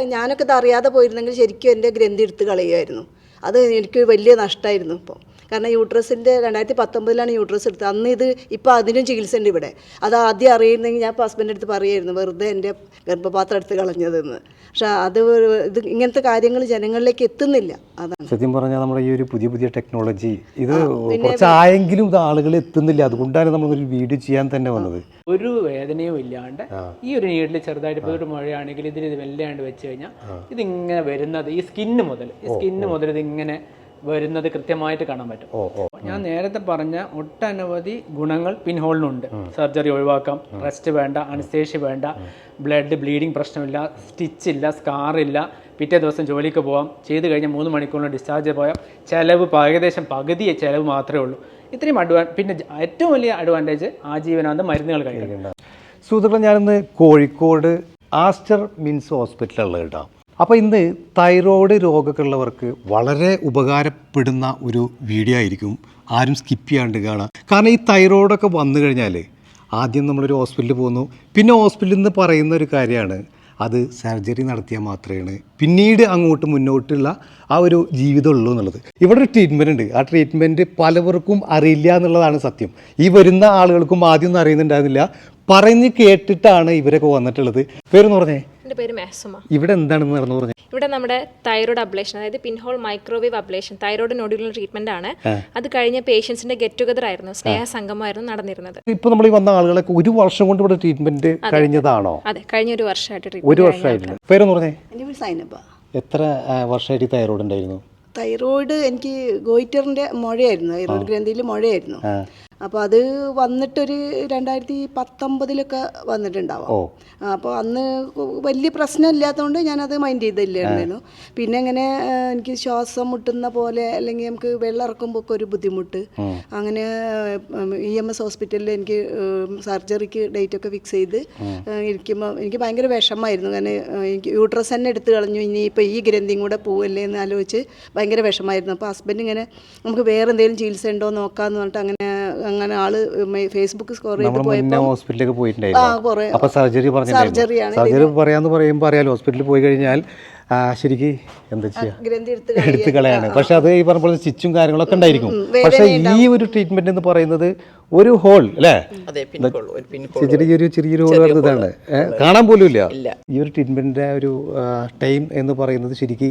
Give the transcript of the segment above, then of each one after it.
ഞാനൊക്കെ ഇത് അറിയാതെ പോയിരുന്നെങ്കിൽ ശരിക്കും എന്റെ ഗ്രന്ഥി എടുത്ത് കളയുമായിരുന്നു. അത് എനിക്ക് വലിയ നഷ്ടമായിരുന്നു ഇപ്പോൾ. കാരണം യൂട്രസിന്റെ രണ്ടായിരത്തി പത്തൊമ്പതിലാണ് യൂട്രസ് എടുത്തത്. അന്ന് ഇത് ഇപ്പോൾ അതിനും ചികിത്സ ഉണ്ട് ഇവിടെ. അത് ആദ്യം അറിയുന്നെങ്കിൽ ഞാൻ ഇപ്പോൾ ഹസ്ബൻഡ് അടുത്ത് പറയുമായിരുന്നു വെറുതെ എന്റെ ഗർഭപാത്രം എടുത്ത് കളഞ്ഞതെന്ന്. പക്ഷേ അത് ഇത് ഇങ്ങനത്തെ കാര്യങ്ങൾ ജനങ്ങളിലേക്ക് എത്തുന്നില്ല. അതാണ്. സത്യം പറഞ്ഞാൽ നമ്മുടെ ഈ ഒരു പുതിയ പുതിയ ടെക്നോളജി ഇത് കുറച്ചായെങ്കിലും ഇത് ആളുകൾ എത്തുന്നില്ല. അതുകൊണ്ടാണ് നമ്മൾ ഒരു വീഡിയോ ചെയ്യാൻ തന്നെ വന്നത്. ഒരു വേദനയും ഇല്ലാണ്ട് ഈ ഒരു നീഡിൽ ചെറുതായിട്ട് ഇപ്പോൾ ഒരു മഴയാണെങ്കിൽ ഇതിൽ ഇത് വെല്ലാണ്ട് വെച്ച് കഴിഞ്ഞാൽ ഇതിങ്ങനെ വരുന്നത് ഈ സ്കിന്ന് മുതൽ ഈ സ്കിന്ന് മുതൽ ഇതിങ്ങനെ വരുന്നത് കൃത്യമായിട്ട് കാണാൻ പറ്റും. ഞാൻ നേരത്തെ പറഞ്ഞ ഒട്ടനവധി ഗുണങ്ങൾ പിൻഹോളിനുണ്ട് സർജറി ഒഴിവാക്കാം റെസ്റ്റ് വേണ്ട അനസ്തേഷ്യ വേണ്ട ബ്ലഡ് ബ്ലീഡിങ് പ്രശ്നമില്ല സ്റ്റിച്ച് ഇല്ല സ്കാർ ഇല്ല. പിറ്റേ ദിവസം ജോലിക്ക് പോകാം ചെയ്ത് കഴിഞ്ഞാൽ മൂന്ന് മണിക്കൂറിന് ഡിസ്ചാർജ് പോയാൽ ചിലവ് ഏകദേശം പകുതി ചിലവ് മാത്രമേ ഉള്ളൂ. ഇത്രയും അഡ്വാൻ പിന്നെ ഏറ്റവും വലിയ അഡ്വാന്റേജ് ആജീവനാന്ത മരുന്നുകൾ കഴിക്കുന്നുണ്ട് സുഹൃത്തുക്കളെ ഞാനിന്ന് കോഴിക്കോട് ആസ്റ്റർ മിൻസ് ഹോസ്പിറ്റലുള്ളത് കേട്ടോ അപ്പോൾ ഇന്ന് തൈറോയ്ഡ് രോഗമൊക്കെ വളരെ ഉപകാരപ്പെടുന്ന ഒരു വീഡിയോ ആയിരിക്കും. ആരും സ്കിപ്പ് ചെയ്യാണ്ട് കാണാം. കാരണം ഈ തൈറോയ്ഡൊക്കെ വന്നു കഴിഞ്ഞാൽ ആദ്യം നമ്മളൊരു ഹോസ്പിറ്റലിൽ പോകുന്നു പിന്നെ ഹോസ്പിറ്റലിൽ നിന്ന് പറയുന്ന ഒരു കാര്യമാണ്. അത് സർജറി നടത്തിയാൽ മാത്രമാണ്. പിന്നീട് അങ്ങോട്ട് മുന്നോട്ടുള്ള ആ ഒരു ജീവിതമുള്ളൂ എന്നുള്ളത്. ഇവിടെ ഒരു ട്രീറ്റ്മെന്റ് ഉണ്ട്. ആ ട്രീറ്റ്മെന്റ് പലവർക്കും അറിയില്ല എന്നുള്ളതാണ് സത്യം. ഈ വരുന്ന ആളുകൾക്കും ആദ്യം ഒന്നും അറിയുന്നുണ്ടായിരുന്നില്ല. പറഞ്ഞ് കേട്ടിട്ടാണ് ഇവരൊക്കെ വന്നിട്ടുള്ളത്. പേരെന്ന് പറഞ്ഞേ. എന്റെ പേര് മെഹസുമ ഇവിടെ എന്താണ് നടന്നു പറഞ്ഞു? ഇവിടെ നമ്മുടെ തൈറോയ്ഡ് അബ്ലേഷൻ അതായത് pinhole microwave ablation thyroid nodular treatment ആണ്. അത് കഴിഞ്ഞ പേഷ്യൻസിന്റെ ഗെറ്റ് ടുഗദർ ആയിരുന്നു സ്നേഹ സംഗമമായിരുന്നു നടന്നിരുന്നത്. ഇപ്പൊ നമ്മൾ ഈ വന്ന ആളുകളൊക്കെ ഒരു വർഷം കൊണ്ട് ഇവിടെ ട്രീറ്റ്മെന്റ് കഴിഞ്ഞതാണോ? അതെ കഴിഞ്ഞ ഒരു വർഷമായിട്ട് ഒരു വർഷമായിട്ട് വർഷമായിട്ടില്ല പേരെന്ന് പറഞ്ഞേ. എന്റെ പേര് സൈനബ. എത്ര വർഷമായിട്ട് തൈറോയ്ഡ് ഉണ്ടായിരുന്നു? തൈറോയ്ഡ് എനിക്ക് ഗോയിറ്ററിന്റെ മുഴയായിരുന്നു തൈറോയ്ഡ് ഗ്രന്ഥിയിൽ മുഴയായിരുന്നു. അപ്പോൾ അത് വന്നിട്ടൊരു രണ്ടായിരത്തി പത്തൊമ്പതിലൊക്കെ വന്നിട്ടുണ്ടാവാം അപ്പോൾ അന്ന് വലിയ പ്രശ്നം ഇല്ലാത്തതുകൊണ്ട് ഞാനത് മൈൻഡ് ചെയ്തില്ലായിരുന്നു പിന്നെ ഇങ്ങനെ എനിക്ക് ശ്വാസം മുട്ടുന്ന പോലെ അല്ലെങ്കിൽ നമുക്ക് വെള്ളം ഇറക്കുമ്പോൾ ഒക്കെ ഒരു ബുദ്ധിമുട്ട്. അങ്ങനെ ഇ എം എസ് ഹോസ്പിറ്റലിൽ എനിക്ക് സർജറിക്ക് ഡേറ്റ് ഒക്കെ ഫിക്സ് ചെയ്ത് ഇരിക്കുമ്പോൾ എനിക്ക് ഭയങ്കര വിഷമമായിരുന്നു. കാരണം എനിക്ക് യൂട്രസ് തന്നെ എടുത്തു കളഞ്ഞു. ഇനിയിപ്പോൾ ഈ ഗ്രന്ഥിയും കൂടെ പോവല്ലേ എന്ന് ആലോചിച്ച് ഭയങ്കര വിഷമമായിരുന്നു. അപ്പോൾ ഹസ്ബൻഡ് ഇങ്ങനെ നമുക്ക് വേറെ എന്തെങ്കിലും ചികിത്സ ഉണ്ടോ നോക്കാന്ന് പറഞ്ഞിട്ട് അങ്ങനെ അങ്ങനെ ആൾ ഫേസ്ബുക്ക് സ്കോർ ചെയ്ത് പോയപ്പോൾ ഹോസ്പിറ്റലിലേക്ക് പോയിട്ടുണ്ടായിരുന്നു അപ്പോൾ സർജറി പറഞ്ഞിട്ടുണ്ടായിരുന്നു. സർജറിയാണ് സർജറി പറയാന്ന് പറയുമ്പോൾ അറിയാലോ ഹോസ്പിറ്റലിൽ പോയി കഴിഞ്ഞാൽ ശരിക്ക് എന്താ ചെയ്യുക ഗ്രന്ഥി എടുത്ത് കളയാണ്. പക്ഷെ അത് ഈ പറഞ്ഞ പോലെ സ്റ്റിച്ചും കാര്യങ്ങളൊക്കെ ഉണ്ടായിരിക്കും. പക്ഷെ ഈ ഒരു ട്രീറ്റ്മെന്റ് എന്ന് പറയുന്നത് ഒരു ഹോൾ അല്ലേ? അതെ പിൻകോൾ ഒരു പിൻകോൾ ചെറിയ ഒരു ചെറിയൊരു ഹോൾ ഇതാണ്. കാണാൻ പോലും ഇല്ല. ഈ ഒരു ട്രീറ്റ്മെന്റിന്റെ ഒരു ടൈം എന്ന് പറയുന്നത് ശരിക്ക്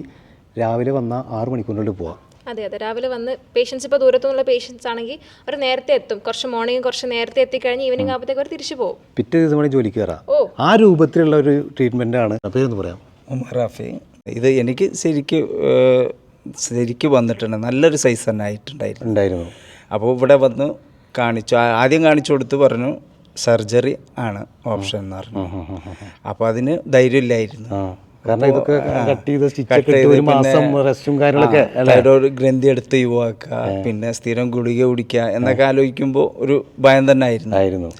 രാവിലെ വന്ന ആറ് മണിക്കൂറിനുള്ളിൽ പോവാം. അതെ അതെ. രാവിലെ വന്ന് പേഷ്യൻസ് ഇപ്പോൾ ദൂരത്തുനിന്നുള്ള പേഷ്യൻസ് ആണെങ്കിൽ അവർ നേരത്തെ എത്തും. കുറച്ച് മോർണിംഗ് കുറച്ച് നേരത്തെ എത്തിക്കഴിഞ്ഞ് ഈവനിങ് ആകുമ്പോഴത്തേക്ക് അവർ തിരിച്ചു പോകും. പിറ്റേ ദിവസം വേണേൽ ജോലിക്ക് കയറാം ഓ. ആ രൂപത്തിലുള്ള ഒരു ട്രീറ്റ്മെന്റ് ആണ്. പേരൊന്ന് പറയാം ഉമർ റാഫി ഇത് എനിക്ക് ശരിക്ക് ഏഹ്, ശരിക്ക് വന്നിട്ടുണ്ട്. നല്ലൊരു സൈസ് തന്നെ ആയിട്ടുണ്ടായിരുന്നു. ഉണ്ടായിരുന്നു. അപ്പോൾ ഇവിടെ വന്ന് കാണിച്ചു. ആ- ആദ്യം കാണിച്ചു കൊടുത്ത് പറഞ്ഞു സർജറി ആണ് ഓപ്ഷൻ എന്ന് പറഞ്ഞു. അപ്പോൾ അതിന് ധൈര്യമില്ലായിരുന്നു. ആ. കാരണം ഇതൊക്കെ കട്ട് ചെയ്ത് സ്റ്റിച്ച് ഒരു മാസം റെസ്റ്റും കാര്യങ്ങളൊക്കെ തൈറോയ്ഡ് ഗ്രന്ഥി എടുത്ത് യുവാക്കുക പിന്നെ സ്ഥിരം ഗുളിക കുടിക്കുക എന്നൊക്കെ ആലോചിക്കുമ്പോൾ ഒരു ഭയം തന്നെ ആയിരുന്നു. ആയിരുന്നു.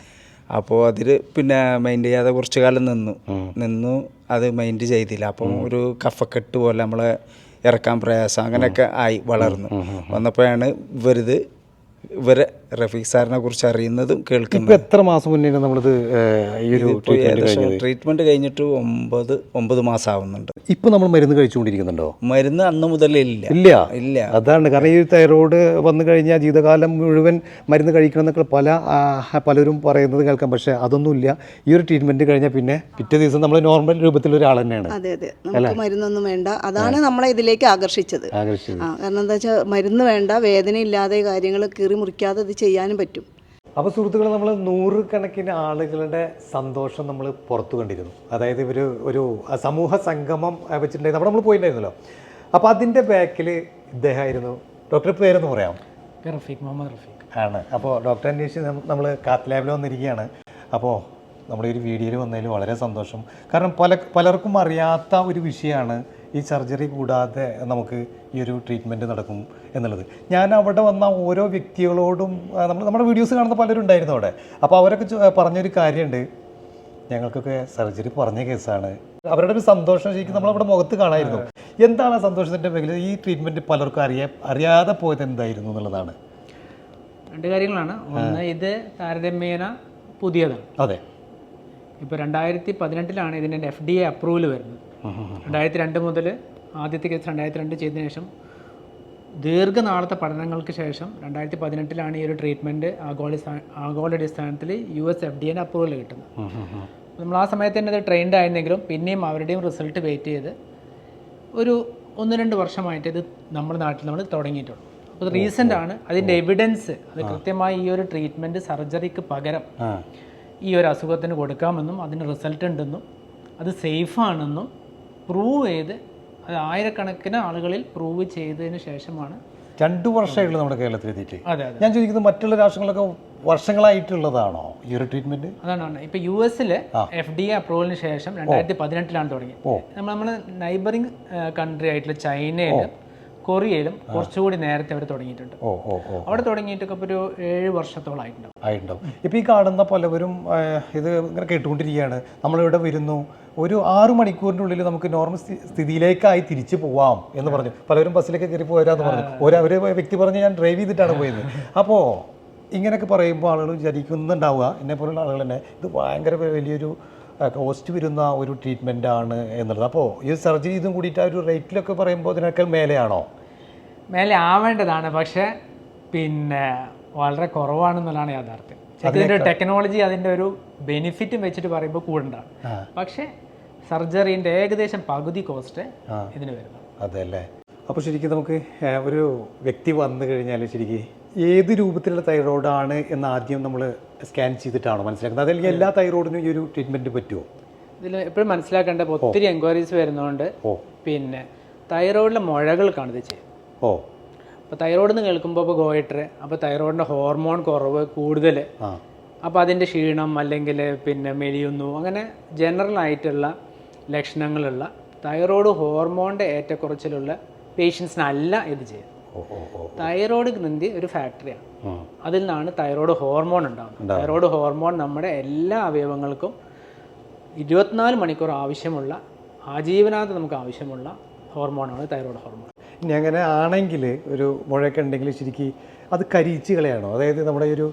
അപ്പോൾ അതിൽ പിന്നെ മൈൻഡ് ചെയ്യാതെ കുറച്ച് കാലം നിന്നു. നിന്നു അത് മൈൻഡ് ചെയ്തില്ല. അപ്പം ഒരു കഫക്കെട്ട് പോലെ നമ്മളെ ഇറക്കാൻ പ്രയാസം അങ്ങനെയൊക്കെ ആയി വളർന്നു. വന്നപ്പോഴാണ് ഇവരിത് ഇവരെ റഫീഖ് സാറിനെ കുറിച്ച് അറിയുന്നതും ഇപ്പൊ കേൾക്കുന്നതും എത്ര മാസം മുന്നേ നമ്മളിത് ഏഹ്, ഈ ഒരു ട്രീറ്റ്മെന്റ് ട്രീറ്റ്മെന്റ് കഴിഞ്ഞിട്ട് ഒമ്പത് ഒമ്പത് മാസം ആവുന്നുണ്ട്. ഇപ്പൊ നമ്മൾ മരുന്ന് കഴിച്ചുകൊണ്ടിരിക്കുന്നുണ്ടോ? മരുന്ന് അന്ന് മുതൽ ഇല്ല. ഇല്ല? ഇല്ല. അതാണ് കാരണം ഈ തൈറോയ്ഡ് വന്നു കഴിഞ്ഞാൽ ജീവിതകാലം മുഴുവൻ മരുന്ന് കഴിക്കണം എന്നൊക്കെ പല പലരും പറയുന്നത് കേൾക്കാം. പക്ഷേ അതൊന്നുമില്ല. ഈ ഒരു ട്രീറ്റ്മെന്റ് കഴിഞ്ഞാൽ പിന്നെ പിറ്റേ ദിവസം നമ്മൾ നോർമൽ രൂപത്തിൽ ഒരാൾ തന്നെയാണ്. അതെ അതെ. നമുക്ക് മരുന്നൊന്നും വേണ്ട. അതാണ് നമ്മളെ ഇതിലേക്ക് ആകർഷിച്ചത്. ആകർഷിച്ചത്. കാരണം എന്താ വെച്ചാൽ മരുന്ന് വേണ്ട വേദന ഇല്ലാതെ കാര്യങ്ങൾ കീറി മുറിക്കാതെ ഇത് ചെയ്യാനും പറ്റും. അപ്പോൾ സുഹൃത്തുക്കൾ നമ്മൾ നൂറുകണക്കിന് ആളുകളുടെ സന്തോഷം നമ്മൾ പുറത്തു കണ്ടിരുന്നു. അതായത് ഇവർ ഒരു സമൂഹ സംഗമം വെച്ചിട്ടുണ്ടായിരുന്നു. അവിടെ നമ്മൾ പോയിട്ടുണ്ടായിരുന്നല്ലോ. അപ്പോൾ അതിന്റെ ബാക്കിൽ ഇദ്ദേഹമായിരുന്നു. ഡോക്ടർ പേരെന്ന് പറയാം റഫീഖ് മുഹമ്മദ് റഫീഖ്. ആണ്. അപ്പോൾ ഡോക്ടർ അന്വേഷിച്ച് നമ്മൾ കാത്ത് ലാബിൽ വന്നിരിക്കുകയാണ്. അപ്പോൾ നമ്മുടെ ഈ ഒരു വീഡിയോയിൽ വന്നതിൽ വളരെ സന്തോഷം. കാരണം പല പലർക്കും അറിയാത്ത ഒരു വിഷയമാണ് ഈ സർജറി കൂടാതെ നമുക്ക് ഈ ഒരു ട്രീറ്റ്മെന്റ് നടക്കും എന്നുള്ളത്. ഞാൻ അവിടെ വന്ന ഓരോ വ്യക്തികളോടും നമ്മൾ നമ്മുടെ വീഡിയോസ് കാണുന്ന പലരും ഉണ്ടായിരുന്നു അവിടെ. അപ്പോൾ അവരൊക്കെ പറഞ്ഞൊരു കാര്യമുണ്ട് ഞങ്ങൾക്കൊക്കെ സർജറി പറഞ്ഞ കേസാണ് അവരുടെ ഒരു സന്തോഷം ശരിക്കും നമ്മളവിടെ മുഖത്ത് കാണായിരുന്നു. എന്താണ് ആ സന്തോഷത്തിന്റെ മേഖല? ഈ ട്രീറ്റ്മെന്റ് പലർക്കും അറിയാ അറിയാതെ പോയത് എന്തായിരുന്നു എന്നുള്ളതാണ്. രണ്ട് കാര്യങ്ങളാണ്. ഒന്ന് ഇത് താരതമ്യേന പുതിയതാണ്. അതെ. ഇപ്പോൾ രണ്ടായിരത്തി പതിനെട്ടിലാണ് ഇതിന്റെ എഫ് ഡി എ അപ്രൂവൽ വരുന്നത്. രണ്ടായിരത്തി രണ്ട് മുതൽ ആദ്യത്തെ കേസ് രണ്ടായിരത്തി രണ്ട് ചെയ്തതിനു ശേഷം ദീർഘനാളത്തെ പഠനങ്ങൾക്ക് ശേഷം രണ്ടായിരത്തി പതിനെട്ടിലാണ് ഈ ഒരു ട്രീറ്റ്മെന്റ് ആഗോള ആഗോളടിസ്ഥാനത്തിൽ യു എസ് എഫ് ഡി എന്റെ അപ്രൂവൽ കിട്ടുന്നത്. നമ്മൾ ആ സമയത്ത് തന്നെ അത് ട്രെയിൻഡ് ആയിരുന്നെങ്കിലും പിന്നെയും അവരുടെയും റിസൾട്ട് വെയിറ്റ് ചെയ്ത് ഒരു ഒന്ന് രണ്ട് വർഷമായിട്ട് ഇത് നമ്മുടെ നാട്ടിൽ നമ്മൾ തുടങ്ങിയിട്ടുള്ളൂ അപ്പോൾ റീസെന്റ് ആണ്. അതിന്റെ എവിഡൻസ് അത് കൃത്യമായി ഈ ഒരു ട്രീറ്റ്മെന്റ് സർജറിക്ക് പകരം ഈ ഒരു അസുഖത്തിന് കൊടുക്കാമെന്നും അതിന് റിസൾട്ട് ഉണ്ടെന്നും അത് സേഫാണെന്നും പ്രൂവ് ചെയ്ത് അത് ആയിരക്കണക്കിന് ആളുകളിൽ പ്രൂവ് ചെയ്തതിന് ശേഷമാണ് രണ്ടു വർഷമായിട്ടുള്ള നമ്മുടെ കേരളത്തിൽ എത്തിയിട്ട്. ഞാൻ ചോദിക്കുന്നത് മറ്റുള്ള രാഷ്ട്രങ്ങളൊക്കെ വർഷങ്ങളായിട്ടുള്ളതാണോ ഈ ഒരു ട്രീറ്റ്മെന്റ് അതാണ് ഇപ്പൊ യു എസിൽ എഫ് ഡി എ അപ്രൂവലിന് ശേഷം രണ്ടായിരത്തി പതിനെട്ടിലാണ് തുടങ്ങിയത്. നമ്മൾ നമ്മുടെ നൈബറിങ് കൺട്രി ആയിട്ടുള്ള ചൈനയിലും കൊറിയയിലും കുറച്ചുകൂടി നേരത്തെ അവർ തുടങ്ങിയിട്ടുണ്ട്. ഓ ഓ ഓ. അവിടെ തുടങ്ങിയിട്ടൊക്കെ ഒരു ഏഴ് വർഷത്തോളം ആയിട്ടുണ്ടാവും. ആയിട്ടുണ്ടാവും. ഇപ്പം ഈ കാണുന്ന പലവരും ഇത് ഇങ്ങനെ കേട്ടുകൊണ്ടിരിക്കുകയാണ്. നമ്മളിവിടെ വരുന്നു. ഒരു ആറു മണിക്കൂറിന്റെ ഉള്ളിൽ നമുക്ക് നോർമൽ സ്ഥിതിയിലേക്കായി തിരിച്ചു പോവാം എന്ന് പറഞ്ഞു. പലരും ബസ്സിലേക്ക് കയറി പോരാന്ന് പറഞ്ഞു. ഒരു അവർ വ്യക്തി പറഞ്ഞ് ഞാൻ ഡ്രൈവ് ചെയ്തിട്ടാണ് പോയത്. അപ്പോൾ ഇങ്ങനെയൊക്കെ പറയുമ്പോൾ ആളുകൾ വിചാരിക്കുന്നുണ്ടാവുക. എന്നെ പോലുള്ള ആളുകൾ തന്നെ. ഇത് ഭയങ്കര വലിയൊരു കോസ്റ്റ് വരുന്ന ഒരു ട്രീറ്റ്മെന്റ് ആണ് എന്നുള്ളത്. അപ്പോൾ ഈ സർജറി ഇതും കൂടിയിട്ട് ആ ഒരു റേറ്റിലൊക്കെ പറയുമ്പോൾ അതിനേക്കാൾ മേലെയാണോ? മേലെ ആവേണ്ടതാണ് പക്ഷേ പിന്നെ വളരെ കുറവാണെന്നുള്ളതാണ് യാഥാർത്ഥ്യം. അതിന്റെ ടെക്നോളജി അതിന്റെ ഒരു ബെനിഫിറ്റും വെച്ചിട്ട് പറയുമ്പോൾ കൂടേണ്ടതാണ് പക്ഷേ സർജറിന്റെ ഏകദേശം പകുതി കോസ്റ്റ് ഇതിന് വരുന്നത് അതെ അല്ലേ അപ്പോൾ ശരിക്കും നമുക്ക് ഒരു വ്യക്തി വന്നു കഴിഞ്ഞാൽ ശരിക്കും ഏത് രൂപത്തിലുള്ള തൈറോയിഡാണ് എന്ന് ആദ്യം നമ്മൾ സ്കാൻ ചെയ്തിട്ടാണോ മനസ്സിലാക്കുന്നത്? അതല്ലെങ്കിൽ എല്ലാ തൈറോയിഡിനും ഈ ഒരു ട്രീറ്റ്മെന്റ് പറ്റുമോ ഇതിൽ എപ്പോഴും മനസ്സിലാക്കേണ്ട ഒത്തിരി എൻക്വയറീസ് വരുന്നതുകൊണ്ട് പിന്നെ തൈറോയിഡിലെ മുഴകൾ ഇത് ചെയ്യുന്നത് ഓ. അപ്പോൾ തൈറോയിഡ് എന്ന് കേൾക്കുമ്പോൾ ഇപ്പോൾ ഗോയിറ്റർ അപ്പോൾ തൈറോയിഡിന്റെ ഹോർമോൺ കുറവ് കൂടുതൽ. അപ്പോൾ അതിന്റെ ക്ഷീണം അല്ലെങ്കിൽ പിന്നെ മെലിയുന്നു അങ്ങനെ ജനറൽ ആയിട്ടുള്ള ലക്ഷണങ്ങളുള്ള തൈറോയ്ഡ് ഹോർമോണിന്റെ ഏറ്റക്കുറച്ചിലുള്ള പേഷ്യൻസിനല്ല ഇത് ചെയ്യുന്നത് തൈറോയ്ഡ് ഗ്രന്ഥി ഒരു ഫാക്ടറിയാണ് അതിൽ നിന്നാണ് തൈറോയ്ഡ് ഹോർമോൺ ഉണ്ടാകുന്നത് തൈറോയ്ഡ് ഹോർമോൺ നമ്മുടെ എല്ലാ അവയവങ്ങൾക്കും ഇരുപത്തിനാല് മണിക്കൂർ ആവശ്യമുള്ള ആജീവനാന്ത നമുക്ക് ആവശ്യമുള്ള ഹോർമോണാണ് തൈറോയ്ഡ് ഹോർമോൺ ഇനി അങ്ങനെ ആണെങ്കിൽ ഒരു മുഴയൊക്കെ ഉണ്ടെങ്കിൽ ശരിക്കും അത് കരിയിച്ച് കളയാണോ? അതായത് നമ്മുടെ ഒരു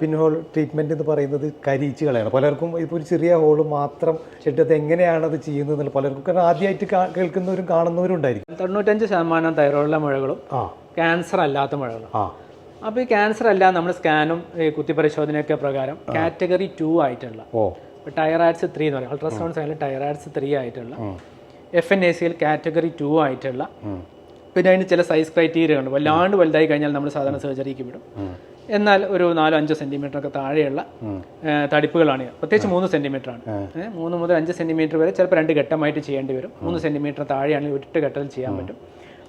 പിൻ ഹോൾ ട്രീറ്റ്മെന്റ് എന്ന് പറയുന്നത് കരിയിച്ച് കളയണം പലർക്കും ഇപ്പോൾ ഒരു ചെറിയ ഹോൾ മാത്രം ചെട്ടത്ത് അത് എങ്ങനെയാണ് അത് ചെയ്യുന്നത് എന്നുള്ള പലർക്കും കാരണം ആദ്യമായിട്ട് കേൾക്കുന്നവരും കാണുന്നവരും ഉണ്ടായിരിക്കും. തൊണ്ണൂറ്റഞ്ച് ശതമാനം തൈറോയിഡിലെ മുഴകളും ക്യാൻസർ അല്ലാത്ത മുഴകളും. അപ്പോൾ ഈ ക്യാൻസർ അല്ല നമ്മൾ സ്കാനും ഈ കുത്തിപരിശോധനയൊക്കെ പ്രകാരം കാറ്റഗറി ടു ആയിട്ടുള്ള. ടയറാഡ്സ് ത്രീ എന്ന് പറയും. അൾട്രാസൗണ്ട് സൈഡിൽ ടയറാഡ്സ് ത്രീ ആയിട്ടുള്ള. എഫ് എൻ എ സിയിൽ കാറ്റഗറി ടു ആയിട്ടുള്ള. പിന്നെ അതിന് ചില സൈസ് ക്രൈറ്റീരിയ ഉണ്ട്. വല്ലാണ്ട് വലുതായി കഴിഞ്ഞാൽ നമ്മൾ സാധാരണ സർജറിക്ക് വിടും. എന്നാൽ ഒരു നാലോ അഞ്ചോ സെന്റിമീറ്റർ ഒക്കെ താഴെയുള്ള തടിപ്പുകളാണ്. പ്രത്യേകിച്ച് മൂന്ന് സെന്റിമീറ്റർ ആണ് മൂന്ന് മുതൽ അഞ്ച് സെന്റിമീറ്റർ വരെ ചിലപ്പോൾ രണ്ട് ഘട്ടമായിട്ട് ചെയ്യേണ്ടി വരും. മൂന്ന് സെന്റിമീറ്റർ താഴെയാണെങ്കിൽ ഒറ്റ ഘട്ടത്തിൽ ചെയ്യാൻ പറ്റും.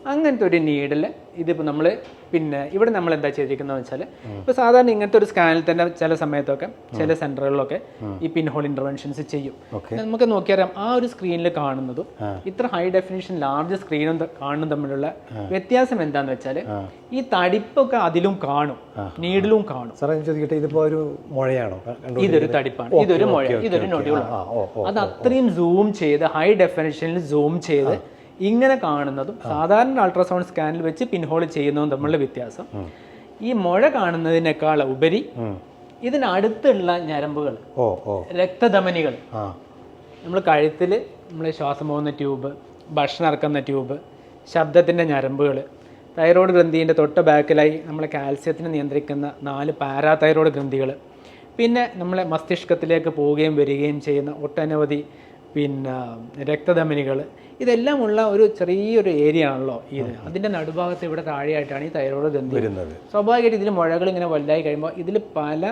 അങ്ങനത്തെ ഒരു നീഡിൽ ഇതിപ്പോൾ നമ്മൾ പിന്നെ ഇവിടെ നമ്മൾ എന്താ ചെയ്തിരിക്കുന്നത് വെച്ചാൽ ഇപ്പോൾ സാധാരണ ഇങ്ങനത്തെ ഒരു സ്കാനിൽ തന്നെ ചില സമയത്തൊക്കെ ചില സെന്ററുകളിലൊക്കെ ഈ പിൻഹോൾ ഇന്റർവെൻഷൻസ് ചെയ്യും. നമുക്ക് നോക്കിയറിയാം ആ ഒരു സ്ക്രീനിൽ കാണുന്നതും ഇത്ര ഹൈ ഡെഫിനിഷൻ ലാർജ് സ്ക്രീനും കാണുന്നതും തമ്മിലുള്ള വ്യത്യാസം എന്താന്ന് വെച്ചാൽ ഈ തടിപ്പൊക്കെ അതിലും കാണും നീഡിലും കാണും. സാറേ ചോദിക്കട്ടെ ഇതിപ്പോൾ ഒരു മുഴയാണോ? ഇതൊരു തടിപ്പാണ്. ഇതൊരു മുഴ ഇതൊരു ഓ അത് അത്രയും സൂം ചെയ്ത് ഹൈ ഡെഫിനിഷനിൽ സൂം ചെയ്ത് ഇങ്ങനെ കാണുന്നതും സാധാരണ അൾട്രാസൗണ്ട് സ്കാനിൽ വെച്ച് പിൻഹോൾ ചെയ്യുന്നതും തമ്മിലുള്ള വ്യത്യാസം. ഈ മുഴ കാണുന്നതിനേക്കാൾ ഉപരി ഇതിനടുത്തുള്ള ഞരമ്പുകൾ രക്തധമനികൾ നമ്മൾ കഴുത്തിൽ നമ്മൾ ശ്വാസം പോകുന്ന ട്യൂബ് ഭക്ഷണം ഇറക്കുന്ന ട്യൂബ് ശബ്ദത്തിന്റെ ഞരമ്പുകൾ തൈറോയ്ഡ് ഗ്രന്ഥിന്റെ തൊട്ട് ബാക്കിലായി നമ്മളെ കാൽസ്യത്തിനെ നിയന്ത്രിക്കുന്ന നാല് പാരാതൈറോയ്ഡ് ഗ്രന്ഥികൾ പിന്നെ നമ്മളെ മസ്തിഷ്കത്തിലേക്ക് പോവുകയും വരികയും ചെയ്യുന്ന ഒട്ടനവധി പിന്നെ രക്തധമനികൾ ഇതെല്ലാം ഉള്ള ഒരു ചെറിയൊരു ഏരിയ ആണല്ലോ ഇത്. അതിന്റെ നടുഭാഗത്ത് ഇവിടെ താഴെയായിട്ടാണ് ഈ തൈറോയ്ഡ് ഗ്രന്ഥി വരുന്നത്. സ്വാഭാവികമായിട്ട് ഇതിൽ മുഴകൾ ഇങ്ങനെ വലുതായി കഴിയുമ്പോൾ ഇതിൽ പല